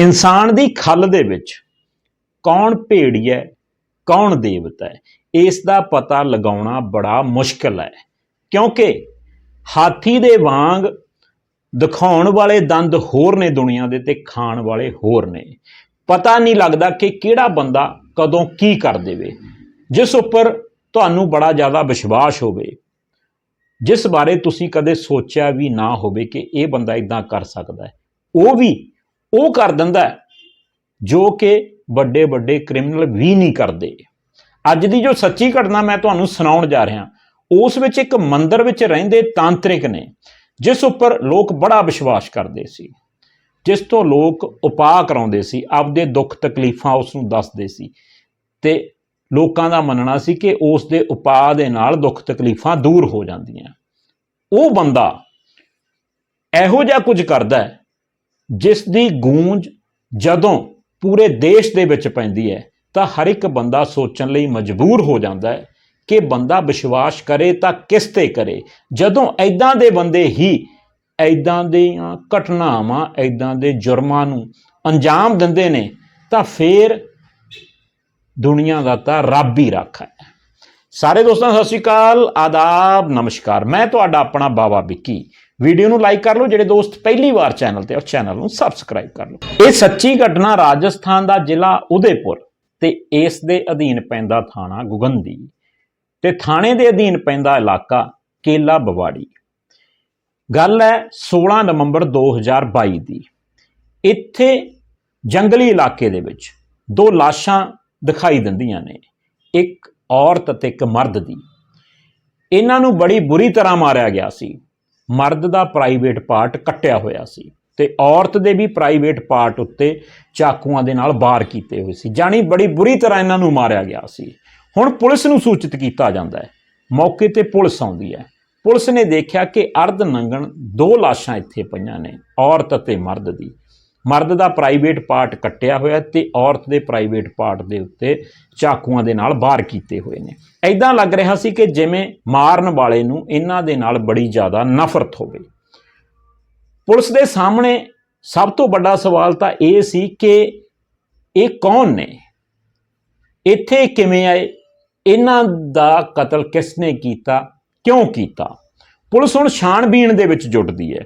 ਇਨਸਾਨ ਦੀ ਖੱਲ ਦੇ ਵਿੱਚ ਕੌਣ ਭੇੜੀਆ ਕੌਣ ਦੇਵਤਾ ਹੈ, ਇਸ ਦਾ ਪਤਾ ਲਗਾਉਣਾ ਬੜਾ ਮੁਸ਼ਕਲ ਹੈ। ਕਿਉਂਕਿ ਹਾਥੀ ਦੇ ਵਾਂਗ ਦਿਖਾਉਣ ਵਾਲੇ ਦੰਦ ਹੋਰ ਨੇ ਦੁਨੀਆ ਦੇ ਤੇ ਖਾਣ ਵਾਲੇ ਹੋਰ ਨੇ। ਪਤਾ ਨਹੀਂ ਲੱਗਦਾ ਕਿ ਕਿਹੜਾ ਬੰਦਾ ਕਦੋਂ ਕੀ ਕਰ ਦੇਵੇ। ਜਿਸ ਉੱਪਰ ਤੁਹਾਨੂੰ ਬੜਾ ਜ਼ਿਆਦਾ ਵਿਸ਼ਵਾਸ ਹੋਵੇ, ਜਿਸ ਬਾਰੇ ਤੁਸੀਂ ਕਦੇ ਸੋਚਿਆ ਵੀ ਨਾ ਹੋਵੇ ਕਿ ਇਹ ਬੰਦਾ ਇਦਾਂ ਕਰ ਸਕਦਾ ਹੈ। ਉਹ ਵੀ ਉਹ ਕਰ ਦਿੰਦਾ ਜੋ ਕਿ ਵੱਡੇ ਵੱਡੇ ਕ੍ਰਿਮੀਨਲ ਵੀ ਨਹੀਂ ਕਰਦੇ। ਅੱਜ ਦੀ ਜੋ ਸੱਚੀ ਘਟਨਾ ਮੈਂ ਤੁਹਾਨੂੰ ਸੁਣਾਉਣ ਜਾ ਰਿਹਾ, ਉਸ ਵਿੱਚ ਇੱਕ ਮੰਦਰ ਵਿੱਚ ਰਹਿੰਦੇ ਤਾਂਤਰਿਕ ਨੇ, ਜਿਸ ਉੱਪਰ ਲੋਕ ਬੜਾ ਵਿਸ਼ਵਾਸ ਕਰਦੇ ਸੀ। ਜਿਸ ਤੋਂ ਲੋਕ ਉਪਾਅ ਕਰਾਉਂਦੇ ਸੀ, ਆਪਦੇ ਦੁੱਖ ਤਕਲੀਫਾਂ ਉਸ ਨੂੰ ਦੱਸਦੇ ਸੀ ਤੇ ਲੋਕਾਂ ਦਾ ਮੰਨਣਾ ਸੀ ਕਿ ਉਸ ਦੇ ਉਪਾਅ ਦੇ ਨਾਲ ਦੁੱਖ ਤਕਲੀਫਾਂ ਦੂਰ ਹੋ ਜਾਂਦੀਆਂ। ਉਹ ਬੰਦਾ ਇਹੋ ਜਿਹਾ ਕੁਝ ਕਰਦਾ ਹੈ ਜਿਸ ਦੀ ਗੂੰਜ ਜਦੋਂ ਪੂਰੇ ਦੇਸ਼ ਦੇ ਵਿੱਚ ਪੈਂਦੀ ਹੈ, ਤਾਂ ਹਰ ਇੱਕ ਬੰਦਾ ਸੋਚਣ ਲਈ ਮਜਬੂਰ ਹੋ ਜਾਂਦਾ ਹੈ ਕਿ ਬੰਦਾ ਵਿਸ਼ਵਾਸ ਕਰੇ ਤਾਂ ਕਿਸ ਤੇ ਕਰੇ। ਜਦੋਂ ਐਦਾਂ ਦੇ ਬੰਦੇ ਹੀ ਐਦਾਂ ਦੀਆਂ ਘਟਨਾਵਾਂ ਐਦਾਂ ਦੇ ਜੁਰਮਾਂ ਨੂੰ ਅੰਜਾਮ ਦਿੰਦੇ ਨੇ, ਤਾਂ ਫੇਰ ਦੁਨੀਆ ਦਾ ਤਾਂ ਰੱਬ ਹੀ ਰੱਖਾ ਹੈ। ਸਾਰੇ ਦੋਸਤਾਂ, ਸਤਿ ਸ਼੍ਰੀ ਅਕਾਲ, ਆਦਾਬ, ਨਮਸਕਾਰ। ਮੈਂ ਤੁਹਾਡਾ ਆਪਣਾ ਬਾਬਾ ਵਿੱਕੀ। ਵੀਡੀਓ ਨੂੰ ਲਾਈਕ ਕਰ ਲਓ ਜਿਹੜੇ ਦੋਸਤ ਪਹਿਲੀ ਵਾਰ ਚੈਨਲ ਤੇ ਉਹ ਚੈਨਲ ਨੂੰ ਸਬਸਕ੍ਰਾਈਬ ਕਰ ਲਓ। ਇਹ ਸੱਚੀ ਘਟਨਾ ਰਾਜਸਥਾਨ ਦਾ ਜ਼ਿਲ੍ਹਾ ਉਦੈਪੁਰ ਤੇ ਇਸ ਦੇ ਅਧੀਨ ਪੈਂਦਾ ਥਾਣਾ ਗੁਗੰਦੀ ਤੇ ਥਾਣੇ ਦੇ ਅਧੀਨ ਪੈਂਦਾ ਇਲਾਕਾ ਕੇਲਾ ਬਵਾੜੀ। ਗੱਲ ਹੈ 16 ਨਵੰਬਰ 2022 ਦੀ। ਇੱਥੇ ਜੰਗਲੀ ਇਲਾਕੇ ਦੇ ਵਿੱਚ ਦੋ ਲਾਸ਼ਾਂ ਦਿਖਾਈ ਦਿੰਦੀਆਂ ਨੇ, ਇੱਕ ਔਰਤ ਅਤੇ ਇੱਕ ਮਰਦ ਦੀ। ਇਹਨਾਂ ਨੂੰ ਬੜੀ ਬੁਰੀ ਤਰ੍ਹਾਂ ਮਾਰਿਆ ਗਿਆ ਸੀ। ਮਰਦ ਦਾ ਪ੍ਰਾਈਵੇਟ ਪਾਰਟ ਕੱਟਿਆ ਹੋਇਆ ਸੀ ਤੇ ਔਰਤ ਦੇ ਵੀ ਪ੍ਰਾਈਵੇਟ ਪਾਰਟ ਉੱਤੇ ਚਾਕੂਆਂ ਦੇ ਨਾਲ ਵਾਰ ਕੀਤੇ ਹੋਏ ਸੀ। ਜਾਨੀ ਬੜੀ ਬੁਰੀ ਤਰ੍ਹਾਂ ਇਹਨਾਂ ਨੂੰ ਮਾਰਿਆ ਗਿਆ ਸੀ। ਹੁਣ ਪੁਲਿਸ ਨੂੰ ਸੂਚਿਤ ਕੀਤਾ ਜਾਂਦਾ ਹੈ। ਮੌਕੇ ਤੇ ਪੁਲਿਸ ਆਉਂਦੀ ਹੈ। ਪੁਲਿਸ ਨੇ ਦੇਖਿਆ ਕਿ ਅਰਧ ਨੰਗਣ ਦੋ ਲਾਸ਼ਾਂ ਇੱਥੇ ਪਈਆਂ ਨੇ, ਔਰਤ ਅਤੇ ਮਰਦ ਦੀ। ਮਰਦ ਦਾ ਪ੍ਰਾਈਵੇਟ ਪਾਰਟ ਕੱਟਿਆ ਹੋਇਆ ਤੇ ਔਰਤ ਦੇ ਪ੍ਰਾਈਵੇਟ ਪਾਰਟ ਦੇ ਉੱਤੇ ਚਾਕੂਆਂ ਦੇ ਨਾਲ ਬਾਹਰ ਕੀਤੇ ਹੋਏ ਨੇ। ਐਦਾਂ ਲੱਗ ਰਿਹਾ ਸੀ ਕਿ ਜਿਵੇਂ ਮਾਰਨ ਵਾਲੇ ਨੂੰ ਇਹਨਾਂ ਦੇ ਨਾਲ ਬੜੀ ਜ਼ਿਆਦਾ ਨਫ਼ਰਤ ਹੋਵੇ। ਪੁਲਿਸ ਦੇ ਸਾਹਮਣੇ ਸਭ ਤੋਂ ਵੱਡਾ ਸਵਾਲ ਤਾਂ ਇਹ ਸੀ ਕਿ ਇਹ ਕੌਣ ਨੇ? ਇੱਥੇ ਕਿਵੇਂ ਆਏ? ਇਹਨਾਂ ਦਾ ਕਤਲ ਕਿਸ ਨੇ ਕੀਤਾ? ਕਿਉਂ ਕੀਤਾ? ਪੁਲਿਸ ਹੁਣ ਛਾਣਬੀਣ ਦੇ ਵਿੱਚ ਜੁਟਦੀ ਹੈ।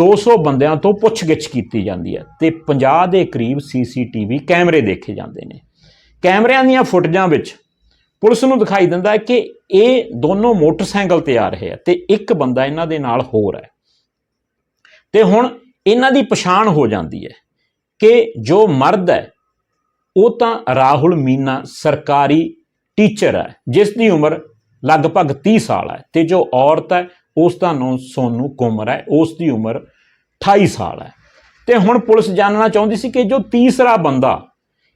200 ਬੰਦਿਆਂ ਤੋਂ ਪੁੱਛਗਿੱਛ ਕੀਤੀ ਜਾਂਦੀ ਹੈ ਤੇ 50 ਦੇ ਕਰੀਬ ਸੀਸੀਟੀਵੀ ਕੈਮਰੇ ਦੇਖੇ ਜਾਂਦੇ ਨੇ। ਕੈਮਰਿਆਂ ਦੀਆਂ ਫੁਟੇਜਾਂ ਵਿੱਚ ਪੁਲਿਸ ਨੂੰ ਦਿਖਾਈ ਦਿੰਦਾ ਹੈ ਕਿ ਇਹ ਦੋਨੋਂ ਮੋਟਰਸਾਈਕਲ ਤੇ ਆ ਰਹੇ ਆ ਤੇ ਇੱਕ ਬੰਦਾ ਇਹਨਾਂ ਦੇ ਨਾਲ ਹੋਰ ਹੈ। ਤੇ ਹੁਣ ਇਹਨਾਂ ਦੀ ਪਛਾਣ ਹੋ ਜਾਂਦੀ ਹੈ ਕਿ ਜੋ ਮਰਦ ਹੈ, ਉਹ ਤਾਂ ਰਾਹੁਲ ਮੀਨਾ ਸਰਕਾਰੀ ਟੀਚਰ ਹੈ, ਜਿਸ ਦੀ ਉਮਰ ਲਗਭਗ 30 ਸਾਲ ਹੈ ਤੇ ਜੋ ਔਰਤ ਹੈ ਉਸ ਦਾ ਨਾਮ ਸੋਨੂ ਕੁਮਰ ਹੈ, ਉਸ ਦੀ ਉਮਰ 28 ਸਾਲ ਹੈ। ਤੇ ਹੁਣ ਪੁਲਿਸ ਜਾਣਨਾ ਚਾਹੁੰਦੀ ਸੀ ਕਿ ਜੋ ਤੀਸਰਾ ਬੰਦਾ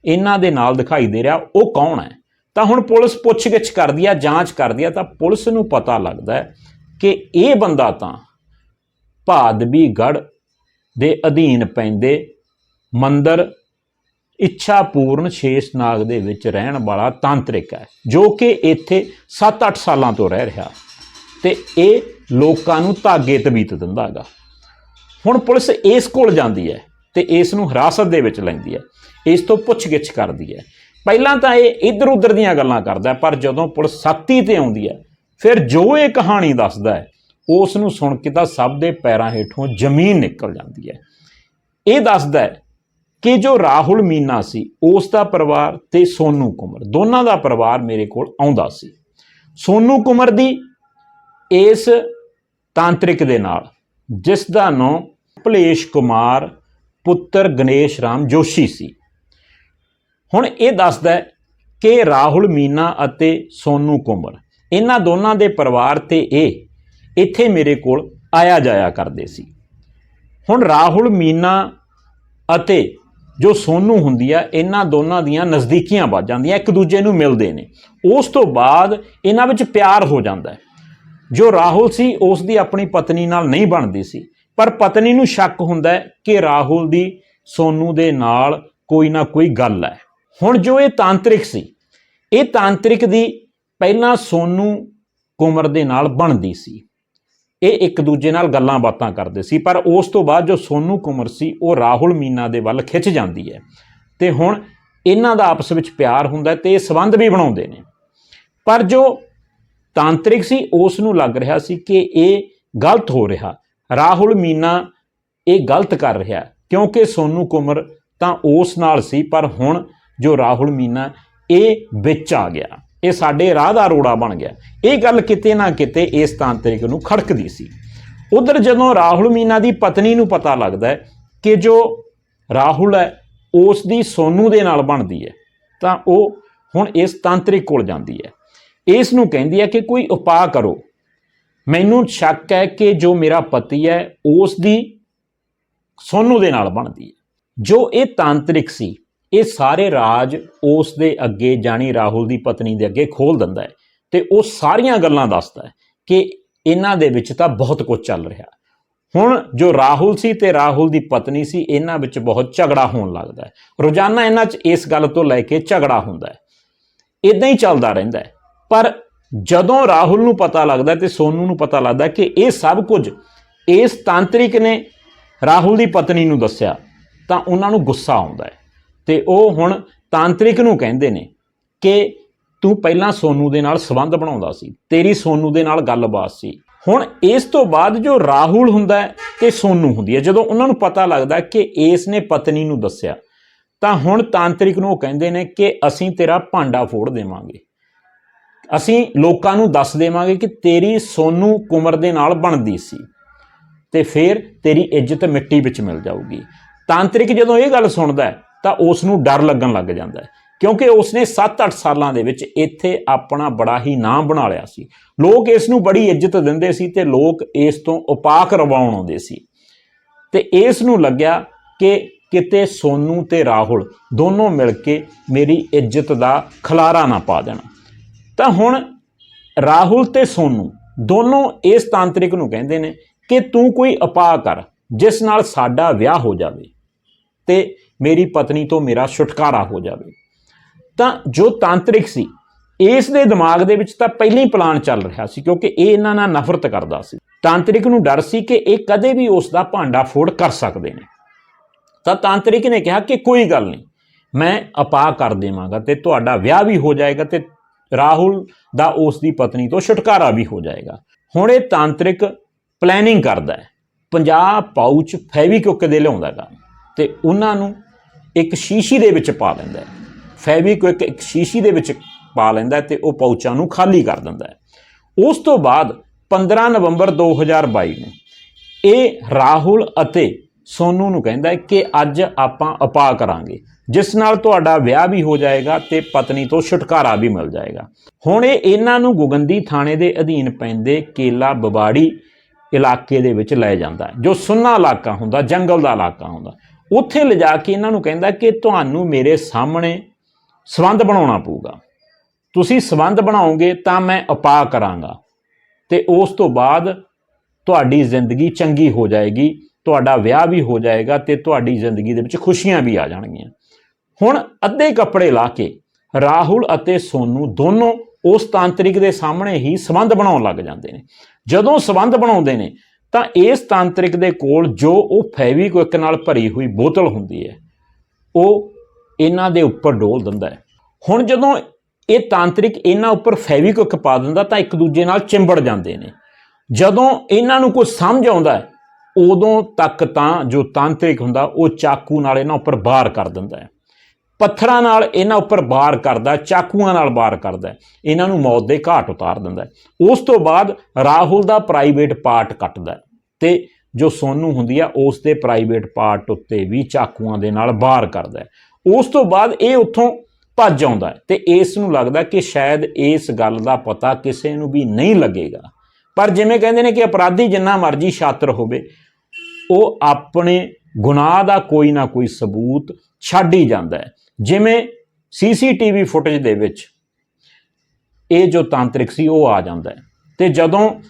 ਇਹਨਾਂ ਦੇ ਨਾਲ ਦਿਖਾਈ ਦੇ ਰਿਹਾ, ਉਹ ਕੌਣ ਹੈ? ਤਾਂ ਹੁਣ ਪੁਲਿਸ ਪੁੱਛਗਿੱਛ ਕਰਦੀ ਆ, ਜਾਂਚ ਕਰਦੀ ਆ, ਤਾਂ ਪੁਲਿਸ ਨੂੰ ਪਤਾ ਲੱਗਦਾ ਹੈ ਕਿ ਇਹ ਬੰਦਾ ਤਾਂ ਭਾਦਵੀਗੜ੍ਹ ਦੇ ਅਧੀਨ ਪੈਂਦੇ ਮੰਦਰ ਇੱਛਾ ਪੂਰਨ ਸ਼ੇਸ਼ਨਾਗ ਦੇ ਵਿੱਚ ਰਹਿਣ ਵਾਲਾ ਤਾਂਤਰਿਕ ਹੈ, ਜੋ ਕਿ ਇੱਥੇ 7-8 ਸਾਲਾਂ ਤੋਂ ਰਹਿ ਰਿਹਾ। ਤੇ ਇਹ ਲੋਕਾਂ ਨੂੰ ਧਾਗੇ ਤਬੀਤ ਦਿੰਦਾ ਹੈਗਾ। ਹੁਣ ਪੁਲਿਸ ਇਸ ਕੋਲ ਜਾਂਦੀ ਹੈ ਤੇ ਇਸ ਨੂੰ ਹਿਰਾਸਤ ਦੇ ਵਿੱਚ ਲੈਂਦੀ ਹੈ। ਇਸ ਤੋਂ ਪੁੱਛਗਿੱਛ ਕਰਦੀ ਹੈ। ਪਹਿਲਾਂ ਤਾਂ ਇਹ ਇੱਧਰ ਉੱਧਰ ਦੀਆਂ ਗੱਲਾਂ ਕਰਦਾ ਪਰ ਜਦੋਂ ਪੁਲਿਸ ਸਾਥੀ ਤੇ ਆਉਂਦੀ ਹੈ, ਫਿਰ ਜੋ ਇਹ ਕਹਾਣੀ ਦੱਸਦਾ ਹੈ, ਉਸ ਨੂੰ ਸੁਣ ਕੇ ਤਾਂ ਸਭ ਦੇ ਪੈਰਾਂ ਹੇਠੋਂ ਜ਼ਮੀਨ ਨਿਕਲ ਜਾਂਦੀ ਹੈ। ਇਹ ਦੱਸਦਾ ਹੈ ਕਿ ਜੋ ਰਾਹੁਲ ਮੀਨਾ ਸੀ, ਉਸ ਦਾ ਪਰਿਵਾਰ ਤੇ ਸੋਨੂ ਕੁਮਰ, ਦੋਨਾਂ ਦਾ ਪਰਿਵਾਰ ਮੇਰੇ ਕੋਲ ਆਉਂਦਾ ਸੀ। ਸੋਨੂ ਕੁਮਰ ਦੀ ਇਸ ਤਾਂਤਰਿਕ ਦੇ ਨਾਲ ਜਿਸ ਦਾ ਨਾਮ ਭਲੇਸ਼ ਕੁਮਾਰ, ਪੁੱਤਰ ਗਣੇਸ਼ ਰਾਮ ਜੋਸ਼ੀ ਸੀ। ਹੁਣ ਇਹ ਦੱਸਦਾ ਹੈ ਕਿ ਰਾਹੁਲ, ਮੀਨਾ ਅਤੇ ਸੋਨੂ ਕੁਮਰ ਇਹਨਾਂ ਦੋਨਾਂ ਦੇ ਪਰਿਵਾਰ ਤੇ ਇਹ ਇੱਥੇ ਮੇਰੇ ਕੋਲ ਆਇਆ ਜਾਇਆ ਕਰਦੇ ਸੀ। ਹੁਣ ਰਾਹੁਲ, ਮੀਨਾ ਅਤੇ ਜੋ ਸੋਨੂ ਹੁੰਦੀ ਆ, ਇਹਨਾਂ ਦੋਨਾਂ ਦੀਆਂ ਨਜ਼ਦੀਕੀਆਂ ਵੱਜ ਜਾਂਦੀਆਂ, ਇੱਕ ਦੂਜੇ ਨੂੰ ਮਿਲਦੇ ਨੇ। ਉਸ ਤੋਂ ਬਾਅਦ ਇਹਨਾਂ ਵਿੱਚ ਪਿਆਰ ਹੋ ਜਾਂਦਾ ਹੈ। ਜੋ ਰਾਹੁਲ ਸੀ, ਉਸ ਦੀ ਆਪਣੀ ਪਤਨੀ ਨਾਲ ਨਹੀਂ ਬਣਦੀ ਸੀ। ਪਰ ਪਤਨੀ ਨੂੰ ਸ਼ੱਕ ਹੁੰਦਾ ਹੈ ਕਿ ਰਾਹੁਲ ਦੀ ਸੋਨੂ ਦੇ ਨਾਲ ਕੋਈ ਨਾ ਕੋਈ ਗੱਲ ਹੈ। ਹੁਣ ਜੋ ਇਹ ਤਾਂਤਰਿਕ ਸੀ, ਇਹ ਤਾਂਤਰਿਕ ਦੀ ਪਹਿਲਾਂ ਸੋਨੂ ਕੁਮਰ ਦੇ ਨਾਲ ਬਣਦੀ ਸੀ। ਇਹ ਇੱਕ ਦੂਜੇ ਨਾਲ ਗੱਲਾਂ ਬਾਤਾਂ ਕਰਦੇ ਸੀ, ਪਰ ਉਸ ਤੋਂ ਬਾਅਦ ਜੋ ਸੋਨੂ ਕੁਮਰ ਸੀ, ਉਹ ਰਾਹੁਲ ਮੀਨਾ ਦੇ ਵੱਲ ਖਿੱਚ ਜਾਂਦੀ ਹੈ। ਤੇ ਹੁਣ ਇਹਨਾਂ ਦਾ ਆਪਸ ਵਿੱਚ ਪਿਆਰ ਹੁੰਦਾ ਹੈ ਤੇ ਇਹ ਸਬੰਧ ਵੀ ਬਣਾਉਂਦੇ ਨੇ। ਪਰ ਜੋ ਤਾਂਤਰਿਕ ਸੀ ਉਸ ਨੂੰ ਲੱਗ ਰਿਹਾ ਸੀ ਕਿ ਇਹ ਗਲਤ ਹੋ ਰਿਹਾ। ਰਾਹੁਲ ਮੀਨਾ ਇਹ ਗਲਤ ਕਰ ਰਿਹਾ, ਕਿਉਂਕਿ ਸੋਨੂ ਕੁਮਰ ਤਾਂ ਉਸ ਨਾਲ ਸੀ, ਪਰ ਹੁਣ ਜੋ ਰਾਹੁਲ ਮੀਨਾ, ਇਹ ਵਿੱਚ ਆ ਗਿਆ। ਇਹ ਸਾਡੇ ਰਾਹ ਦਾ ਰੋੜਾ ਬਣ ਗਿਆ। ਇਹ ਗੱਲ ਕਿਤੇ ਨਾ ਕਿਤੇ ਇਸ ਤਾਂਤਰਿਕ ਨੂੰ ਖੜਕਦੀ ਸੀ। ਉਧਰ ਜਦੋਂ ਰਾਹੁਲ ਮੀਨਾ ਦੀ ਪਤਨੀ ਨੂੰ ਪਤਾ ਲੱਗਦਾ ਹੈ ਕਿ ਜੋ ਰਾਹੁਲ ਹੈ, ਉਸ ਦੀ ਸੋਨੂ ਦੇ ਨਾਲ ਬਣਦੀ ਹੈ, ਤਾਂ ਉਹ ਹੁਣ ਇਸ ਤਾਂਤਰਿਕ ਕੋਲ ਜਾਂਦੀ ਹੈ। ਇਸ ਨੂੰ ਕਹਿੰਦੀ ਹੈ ਕਿ ਕੋਈ ਉਪਾਅ ਕਰੋ। ਮੈਨੂੰ ਸ਼ੱਕ ਹੈ ਕਿ ਜੋ ਮੇਰਾ ਪਤੀ ਹੈ ਉਸ ਦੀ ਸੋਨੂ ਦੇ ਨਾਲ ਬਣਦੀ ਹੈ। ਜੋ ਇਹ ਤਾਂਤਰਿਕ ਸੀ, ਇਹ ਸਾਰੇ ਰਾਜ ਉਸ ਦੇ ਅੱਗੇ ਜਾਣੀ ਰਾਹੁਲ ਦੀ ਪਤਨੀ ਦੇ ਅੱਗੇ ਖੋਲ ਦਿੰਦਾ ਹੈ ਤੇ ਉਹ ਸਾਰੀਆਂ ਗੱਲਾਂ ਦੱਸਦਾ ਹੈ ਕਿ ਇਹਨਾਂ ਦੇ ਵਿੱਚ ਤਾਂ ਬਹੁਤ ਕੁਝ ਚੱਲ ਰਿਹਾ। ਹੁਣ ਜੋ ਰਾਹੁਲ ਸੀ ਤੇ ਰਾਹੁਲ ਦੀ ਪਤਨੀ ਸੀ, ਇਹਨਾਂ ਵਿੱਚ ਬਹੁਤ ਝਗੜਾ ਹੋਣ ਲੱਗਦਾ ਹੈ। ਰੋਜ਼ਾਨਾ ਇਹਨਾਂ 'ਚ ਇਸ ਗੱਲ ਤੋਂ ਲੈ ਕੇ ਝਗੜਾ ਹੁੰਦਾ ਹੈ। ਇਦਾਂ ਹੀ ਚੱਲਦਾ ਰਹਿੰਦਾ ਹੈ। ਪਰ ਜਦੋਂ ਰਾਹੁਲ ਨੂੰ ਪਤਾ ਲੱਗਦਾ ਤੇ ਸੋਨੂ ਨੂੰ ਪਤਾ ਲੱਗਦਾ ਕਿ ਇਹ ਸਭ ਕੁਝ ਇਸ ਤਾਂਤਰਿਕ ਨੇ ਰਾਹੁਲ ਦੀ ਪਤਨੀ ਨੂੰ ਦੱਸਿਆ, ਤਾਂ ਉਹਨਾਂ ਨੂੰ ਗੁੱਸਾ ਆਉਂਦਾ ਹੈ। ਤੇ ਉਹ ਹੁਣ ਤਾਂਤਰਿਕ ਨੂੰ ਕਹਿੰਦੇ ਨੇ ਕਿ ਤੂੰ ਪਹਿਲਾਂ ਸੋਨੂ ਦੇ ਨਾਲ ਸੰਬੰਧ ਬਣਾਉਂਦਾ ਸੀ, ਤੇਰੀ ਸੋਨੂ ਦੇ ਨਾਲ ਗੱਲਬਾਤ ਸੀ। ਹੁਣ ਇਸ ਤੋਂ ਬਾਅਦ ਜੋ ਰਾਹੁਲ ਹੁੰਦਾ ਹੈ ਤੇ ਸੋਨੂ ਹੁੰਦੀ ਹੈ, ਜਦੋਂ ਉਹਨਾਂ ਨੂੰ ਪਤਾ ਲੱਗਦਾ ਕਿ ਇਸ ਨੇ ਪਤਨੀ ਨੂੰ ਦੱਸਿਆ, ਤਾਂ ਹੁਣ ਤਾਂਤਰਿਕ ਨੂੰ ਉਹ ਕਹਿੰਦੇ ਨੇ ਕਿ ਅਸੀਂ ਤੇਰਾ ਭਾਂਡਾ ਫੋੜ ਦੇਵਾਂਗੇ। ਅਸੀਂ ਲੋਕਾਂ ਨੂੰ ਦੱਸ ਦੇਵਾਂਗੇ ਕਿ ਤੇਰੀ ਸੋਨੂ ਕੁਮਰ ਦੇ ਨਾਲ ਬਣਦੀ ਸੀ ਤੇ ਫਿਰ ਤੇਰੀ ਇੱਜ਼ਤ ਮਿੱਟੀ ਵਿੱਚ ਮਿਲ ਜਾਊਗੀ। ਤਾਂਤਰਿਕ ਜਦੋਂ ਇਹ ਗੱਲ ਸੁਣਦਾ ਤਾਂ ਉਸ ਨੂੰ ਡਰ ਲੱਗਣ ਲੱਗ ਜਾਂਦਾ ਹੈ, ਕਿਉਂਕਿ ਉਸਨੇ 7-8 ਸਾਲਾਂ ਦੇ ਵਿੱਚ ਇੱਥੇ ਆਪਣਾ ਬੜਾ ਹੀ ਨਾਮ ਬਣਾ ਲਿਆ ਸੀ। ਲੋਕ ਇਸ ਨੂੰ ਬੜੀ ਇੱਜ਼ਤ ਦਿੰਦੇ ਸੀ ਤੇ ਲੋਕ ਇਸ ਤੋਂ ਉਪਾਕ ਕਰਵਾਉਣ ਆਉਂਦੇ ਸੀ। ਤੇ ਇਸ ਨੂੰ ਲੱਗਿਆ ਕਿ ਕਿਤੇ ਸੋਨੂ ਤੇ ਰਾਹੁਲ ਦੋਨੋਂ ਮਿਲ ਕੇ ਮੇਰੀ ਇੱਜ਼ਤ ਦਾ ਖਲਾਰਾ ਨਾ ਪਾ ਦੇਣ। ਤਾਂ ਹੁਣ ਰਾਹੁਲ ਤੇ ਸੋਨੂ ਦੋਨੋਂ ਇਸ ਤਾਂਤਰਿਕ ਨੂੰ ਕਹਿੰਦੇ ਨੇ ਕਿ ਤੂੰ ਕੋਈ ਉਪਾਅ ਕਰ, ਜਿਸ ਨਾਲ ਸਾਡਾ ਵਿਆਹ ਹੋ ਜਾਵੇ ਤੇ ਮੇਰੀ ਪਤਨੀ ਤੋਂ ਮੇਰਾ ਛੁਟਕਾਰਾ ਹੋ ਜਾਵੇ। ਤਾਂ ਜੋ ਤਾਂਤਰਿਕ ਸੀ, ਇਸ ਦੇ ਦਿਮਾਗ ਦੇ ਵਿੱਚ ਤਾਂ ਪਹਿਲਾਂ ਹੀ ਪਲਾਨ ਚੱਲ ਰਿਹਾ ਸੀ ਕਿਉਂਕਿ ਇਹ ਇਹਨਾਂ ਨਾਲ ਨਫ਼ਰਤ ਕਰਦਾ ਸੀ। ਤਾਂਤਰਿਕ ਨੂੰ ਡਰ ਸੀ ਕਿ ਇਹ ਕਦੇ ਵੀ ਉਸ ਦਾ ਭਾਂਡਾ ਫੋੜ ਕਰ ਸਕਦੇ ਨੇ। ਤਾਂ ਤਾਂਤਰਿਕ ਨੇ ਕਿਹਾ ਕਿ ਕੋਈ ਗੱਲ ਨਹੀਂ, ਮੈਂ ਅਪਾ ਕਰ ਦੇਵਾਂਗਾ ਤੇ ਤੁਹਾਡਾ ਵਿਆਹ ਵੀ ਹੋ ਜਾਏਗਾ ਤੇ ਰਾਹੁਲ ਦਾ ਉਸ ਦੀ ਪਤਨੀ ਤੋਂ ਛੁਟਕਾਰਾ ਵੀ ਹੋ ਜਾਏਗਾ। ਹੁਣ ਇਹ ਤਾਂਤਰਿਕ ਪਲੈਨਿੰਗ ਕਰਦਾ ਹੈ। 50 ਪਾਊਚ ਫੈਵਿਕੁਇਕ ਦੇ ਲਿਆਉਂਦਾਗਾ ਤੇ ਉਹਨਾਂ ਨੂੰ ਇੱਕ ਸ਼ੀਸ਼ੀ ਦੇ ਵਿੱਚ ਪਾ ਲੈਂਦਾ ਹੈ। ਫੈਵਿਕੁਇਕ ਇੱਕ ਸ਼ੀਸ਼ੀ ਦੇ ਵਿੱਚ ਪਾ ਲੈਂਦਾ ਹੈ ਤੇ ਉਹ ਪਾਊਚਾਂ ਨੂੰ ਖਾਲੀ ਕਰ ਦਿੰਦਾ ਹੈ। ਉਸ ਤੋਂ ਬਾਅਦ 15 ਨਵੰਬਰ 2022 ਨੂੰ ਇਹ ਰਾਹੁਲ ਅਤੇ ਸੋਨੂ ਨੂੰ ਕਹਿੰਦਾ ਹੈ ਕਿ ਅੱਜ ਆਪਾਂ ਉਪਾਅ ਕਰਾਂਗੇ। ਜਿਸ ਨਾਲ ਤੁਹਾਡਾ ਵਿਆਹ ਵੀ ਹੋ ਜਾਏਗਾ ਤੇ ਪਤਨੀ ਤੋਂ ਛੁਟਕਾਰਾ ਵੀ ਮਿਲ ਜਾਏਗਾ। ਹੁਣ ਇਹ ਇਹਨਾਂ ਨੂੰ ਗੁਗੰਦੀ ਥਾਣੇ ਦੇ ਅਧੀਨ ਪੈਂਦੇ ਕੇਲਾ ਬਬਾੜੀ ਇਲਾਕੇ ਦੇ ਵਿੱਚ ਲੈ ਜਾਂਦਾ ਜੋ ਸੁੰਨਾ ਇਲਾਕਾ ਹੁੰਦਾ, ਜੰਗਲ ਦਾ ਇਲਾਕਾ ਹੁੰਦਾ। ਉੱਥੇ ਲਿਜਾ ਕੇ ਇਹਨਾਂ ਨੂੰ ਕਹਿੰਦਾ ਕਿ ਤੁਹਾਨੂੰ ਮੇਰੇ ਸਾਹਮਣੇ ਸਬੰਧ ਬਣਾਉਣਾ ਪਊਗਾ। ਤੁਸੀਂ ਸਬੰਧ ਬਣਾਓਗੇ ਤਾਂ ਮੈਂ ਉਪਾਅ ਕਰਾਂਗਾ ਤੇ ਉਸ ਤੋਂ ਬਾਅਦ ਤੁਹਾਡੀ ਜ਼ਿੰਦਗੀ ਚੰਗੀ ਹੋ ਜਾਏਗੀ। ਤੁਹਾਡਾ ਵਿਆਹ ਵੀ ਹੋ ਜਾਏਗਾ ਤੇ ਤੁਹਾਡੀ ਜ਼ਿੰਦਗੀ ਦੇ ਵਿੱਚ ਖੁਸ਼ੀਆਂ ਵੀ ਆ ਜਾਣਗੀਆਂ। ਹੁਣ ਅੱਧੇ ਕੱਪੜੇ ਲਾ ਕੇ ਰਾਹੁਲ ਅਤੇ ਸੋਨੂ ਦੋਨੋਂ ਉਸ ਤਾਂਤਰਿਕ ਦੇ ਸਾਹਮਣੇ ਹੀ ਸਬੰਧ ਬਣਾਉਣ ਲੱਗ ਜਾਂਦੇ ਨੇ। ਜਦੋਂ ਸਬੰਧ ਬਣਾਉਂਦੇ ਨੇ, ਤਾਂ ਇਸ ਤਾਂਤਰਿਕ ਦੇ ਕੋਲ ਜੋ ਉਹ ਫੈਵਿਕੁਇਕ ਨਾਲ ਭਰੀ ਹੋਈ ਬੋਤਲ ਹੁੰਦੀ ਹੈ, ਉਹ ਇਹਨਾਂ ਦੇ ਉੱਪਰ ਡੋਲ ਦਿੰਦਾ ਹੈ। ਹੁਣ ਜਦੋਂ ਇਹ ਤਾਂਤਰਿਕ ਇਹਨਾਂ ਉੱਪਰ ਫੈਵਿਕੁਇਕ ਪਾ ਦਿੰਦਾ, ਤਾਂ ਇੱਕ ਦੂਜੇ ਨਾਲ ਚਿੰਬੜ ਜਾਂਦੇ ਨੇ। ਜਦੋਂ ਇਹਨਾਂ ਨੂੰ ਕੁਝ ਸਮਝ ਆਉਂਦਾ ਹੈ ਉਦੋਂ ਤੱਕ ਤਾਂ ਜੋ ਤਾਂਤਰਿਕ ਹੁੰਦਾ, ਉਹ ਚਾਕੂ ਨਾਲ ਇਹਨਾਂ ਉੱਪਰ ਵਾਰ ਕਰ ਦਿੰਦਾ ਹੈ। ਪੱਥਰਾਂ ਨਾਲ ਇਹਨਾਂ ਉੱਪਰ ਵਾਰ ਕਰਦਾ ਚਾਕੂਆਂ ਨਾਲ ਵਾਰ ਕਰਦਾ ਇਹਨਾਂ ਨੂੰ ਮੌਤ ਦੇ ਘਾਟ ਉਤਾਰ ਦਿੰਦਾ ਉਸ ਤੋਂ ਬਾਅਦ ਰਾਹੁਲ ਦਾ ਪ੍ਰਾਈਵੇਟ ਪਾਰਟ ਕੱਟਦਾ ਤੇ ਜੋ ਸੋਨੂ ਹੁੰਦੀ ਆ, ਉਸ ਦੇ ਪ੍ਰਾਈਵੇਟ ਪਾਰਟ ਉੱਤੇ ਵੀ ਚਾਕੂਆਂ ਦੇ ਨਾਲ ਵਾਰ ਕਰਦਾ ਉਸ ਤੋਂ ਬਾਅਦ ਇਹ ਉੱਥੋਂ ਭੱਜ ਆਉਂਦਾ ਤੇ ਇਸ ਨੂੰ ਲੱਗਦਾ ਕਿ ਸ਼ਾਇਦ ਇਸ ਗੱਲ ਦਾ ਪਤਾ ਕਿਸੇ ਨੂੰ ਵੀ ਨਹੀਂ ਲੱਗੇਗਾ। ਪਰ ਜਿਵੇਂ ਕਹਿੰਦੇ ਨੇ ਕਿ ਅਪਰਾਧੀ ਜਿੰਨਾ ਮਰਜ਼ੀ ਛਾਤਰ ਹੋਵੇ ਉਹ ਆਪਣੇ ਗੁਨਾਹ ਦਾ ਕੋਈ ਨਾ ਕੋਈ ਸਬੂਤ ਛੱਡ ਹੀ ਜਾਂਦਾ ਹੈ। ਜਿਵੇਂ ਸੀਸੀਟੀਵੀ ਫੁਟੇਜ ਦੇ ਵਿੱਚ ਇਹ ਜੋ ਤਾਂਤਰਿਕ ਸੀ, ਉਹ ਆ ਜਾਂਦਾ ਹੈ। ਤੇ ਜਦੋਂ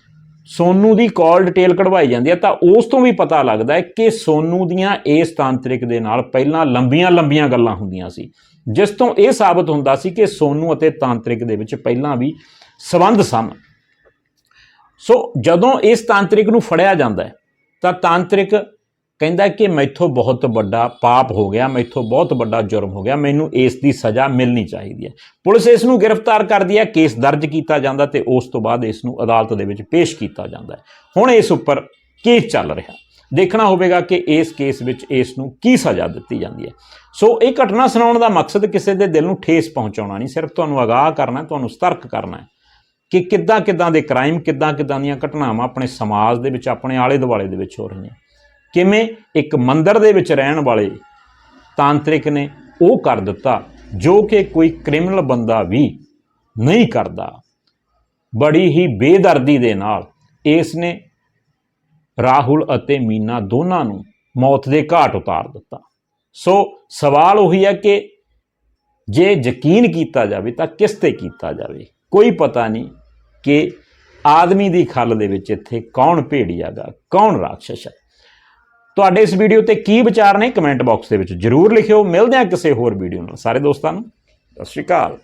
ਸੋਨੂ ਦੀ ਕਾਲ ਡਿਟੇਲ ਕਢਵਾਈ ਜਾਂਦੀ ਹੈ, ਤਾਂ ਉਸ ਤੋਂ ਵੀ ਪਤਾ ਲੱਗਦਾ ਹੈ ਕਿ ਸੋਨੂ ਦੀਆਂ ਇਸ ਤਾਂਤਰਿਕ ਦੇ ਨਾਲ ਪਹਿਲਾਂ ਲੰਬੀਆਂ-ਲੰਬੀਆਂ ਗੱਲਾਂ ਹੁੰਦੀਆਂ ਸੀ। ਜਿਸ ਤੋਂ ਇਹ ਸਾਬਤ ਹੁੰਦਾ ਸੀ ਕਿ ਸੋਨੂ ਅਤੇ ਤਾਂਤਰਿਕ ਦੇ ਵਿੱਚ ਪਹਿਲਾਂ ਵੀ ਸਬੰਧ ਸਨ। ਸੋ ਜਦੋਂ ਇਸ ਤਾਂਤਰਿਕ ਨੂੰ ਫੜਿਆ ਜਾਂਦਾ ਹੈ ਤਾਂ ਤਾਂਤਰਿਕ ਕਹਿੰਦਾ ਕਿ ਮੈਥੋਂ ਬਹੁਤ ਵੱਡਾ ਪਾਪ ਹੋ ਗਿਆ, ਮੈਥੋਂ ਬਹੁਤ ਵੱਡਾ ਜੁਰਮ ਹੋ ਗਿਆ, ਮੈਨੂੰ ਇਸ ਦੀ ਸਜ਼ਾ ਮਿਲਣੀ ਚਾਹੀਦੀ ਹੈ। ਪੁਲਿਸ ਇਸ ਨੂੰ ਗ੍ਰਿਫਤਾਰ ਕਰਦੀ ਹੈ, ਕੇਸ ਦਰਜ ਕੀਤਾ ਜਾਂਦਾ ਤੇ ਉਸ ਤੋਂ ਬਾਅਦ ਇਸ ਨੂੰ ਅਦਾਲਤ ਦੇ ਵਿੱਚ ਪੇਸ਼ ਕੀਤਾ ਜਾਂਦਾ ਹੈ। ਹੁਣ ਇਸ ਉੱਪਰ ਕੇਸ ਚੱਲ ਰਿਹਾ। ਦੇਖਣਾ ਹੋਵੇਗਾ ਕਿ ਇਸ ਕੇਸ ਵਿੱਚ ਇਸ ਨੂੰ ਕੀ ਸਜ਼ਾ ਦਿੱਤੀ ਜਾਂਦੀ ਹੈ। ਸੋ ਇਹ ਘਟਨਾ ਸੁਣਾਉਣ ਦਾ ਮਕਸਦ ਕਿਸੇ ਦੇ ਦਿਲ ਨੂੰ ਠੇਸ ਪਹੁੰਚਾਉਣਾ ਨਹੀਂ, ਸਿਰਫ ਤੁਹਾਨੂੰ ਅਗਾਹ ਕਰਨਾ ਤੁਹਾਨੂੰ ਸਤਰਕ ਕਰਨਾ ਹੈ। ਕਿ ਕਿੱਦਾਂ ਕਿੱਦਾਂ ਦੇ ਕ੍ਰਾਈਮ ਕਿੱਦਾਂ ਕਿੱਦਾਂ ਦੀਆਂ ਘਟਨਾਵਾਂ ਆਪਣੇ ਸਮਾਜ ਦੇ ਵਿੱਚ, ਆਪਣੇ ਆਲੇ ਦੁਆਲੇ ਦੇ ਵਿੱਚ ਹੋ ਰਹੀਆਂ। ਕਿਵੇਂ ਇੱਕ ਮੰਦਰ ਦੇ ਵਿੱਚ ਰਹਿਣ ਵਾਲੇ ਤਾਂਤਰਿਕ ਨੇ ਉਹ ਕਰ ਦਿੱਤਾ, ਜੋ ਕਿ ਕੋਈ ਕ੍ਰਿਮੀਨਲ ਬੰਦਾ ਵੀ ਨਹੀਂ ਕਰਦਾ। ਬੜੀ ਹੀ ਬੇਦਰਦੀ ਦੇ ਨਾਲ ਇਸ ਨੇ ਰਾਹੁਲ ਅਤੇ ਮੀਨਾ ਦੋਨਾਂ ਨੂੰ ਮੌਤ ਦੇ ਘਾਟ ਉਤਾਰ ਦਿੱਤਾ। ਸੋ ਸਵਾਲ ਉਹੀ ਹੈ ਕਿ ਜੇ ਯਕੀਨ ਕੀਤਾ ਜਾਵੇ ਤਾਂ ਕਿਸ ਤੇ ਕੀਤਾ ਜਾਵੇ? ਕੋਈ ਪਤਾ ਨਹੀਂ ਕਿ ਆਦਮੀ ਦੀ ਖੱਲ ਦੇ ਵਿੱਚ ਇੱਥੇ ਕੌਣ ਭੇੜੀਆਗਾ, ਕੌਣ ਰਾਖਸ਼ ਹੈ ਤੁਹਾਡੇ ਇਸ ਵੀਡੀਓ ਤੇ ਕੀ ਵਿਚਾਰ ਨੇ? ਕਮੈਂਟ ਬਾਕਸ ਦੇ ਵਿੱਚ ਜਰੂਰ ਲਿਖਿਓ। ਮਿਲਦੇ ਹਾਂ ਕਿਸੇ ਹੋਰ ਵੀਡੀਓ ਨਾਲ। ਸਾਰੇ ਦੋਸਤਾਂ ਨੂੰ, ਸਤਿ ਸ਼੍ਰੀ ਅਕਾਲ।